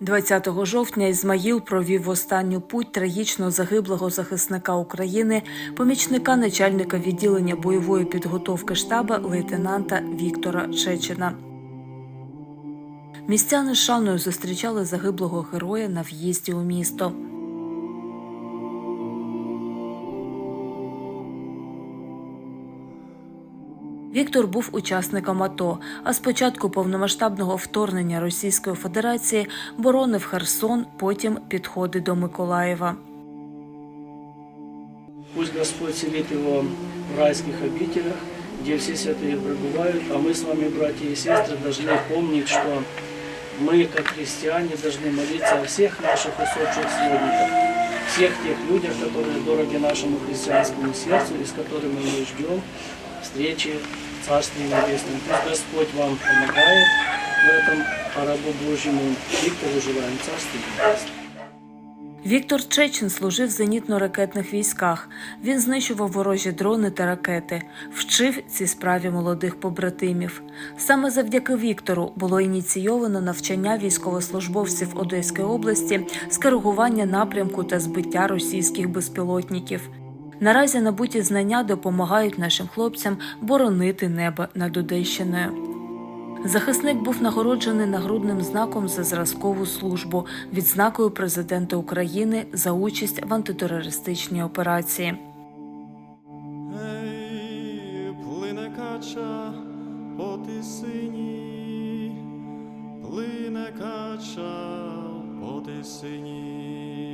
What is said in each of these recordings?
20 жовтня Ізмаїл провів в останню путь трагічно загиблого захисника України, помічника начальника відділення бойової підготовки штаба лейтенанта Віктора Чечина. Містяни з шаною зустрічали загиблого героя на в'їзді у місто. Віктор був учасником АТО, а з початку повномасштабного вторгнення Російської Федерації боронив Херсон, потім підходи до Миколаєва. Пусть Господь селит его в райских обителях, где все святые пребывают, а мы с вами, братья и сестры, должны помнить, что мы, как христиане, должны молиться о всех наших усопших сводниках, всех тех людях, которые дороги нашему христианскому сердцу и с которыми мы ждем встречи в Царстве Небесном. Пусть Господь вам помогает в этом, а рабу Божьему Виктору желаем Царствия Небесного. Віктор Чечин служив в зенітно-ракетних військах. Він знищував ворожі дрони та ракети, вчив цій справі молодих побратимів. Саме завдяки Віктору було ініційовано навчання військовослужбовців Одеської області з коригування напрямку та збиття російських безпілотників. Наразі набуті знання допомагають нашим хлопцям боронити небо над Одещиною. Захисник був нагороджений нагрудним знаком за зразкову службу відзнакою президента України за участь в антитерористичній операції. Плине кача по тисині, плине кача по тисині.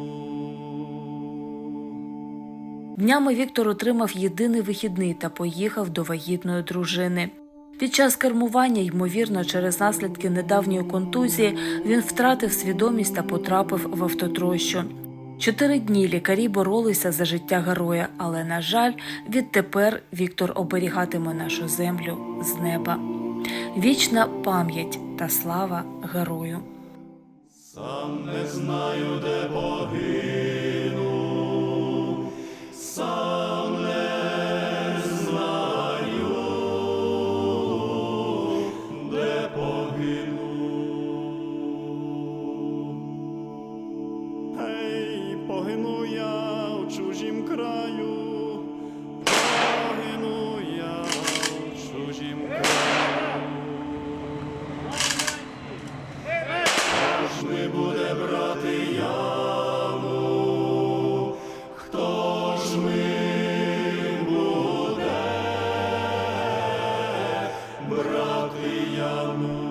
Днями Віктор отримав єдиний вихідний та поїхав до вагітної дружини. Під час кермування, ймовірно, через наслідки недавньої контузії, він втратив свідомість та потрапив в автотрощу. Чотири дні лікарі боролися за життя героя, але, на жаль, відтепер Віктор оберігатиме нашу землю з неба. Вічна пам'ять та слава герою. Сам не знаю, де погину, погину. Погину я в чужім краю, погину я в чужім краю. Брати яму? Хто ж ми буде брати яму?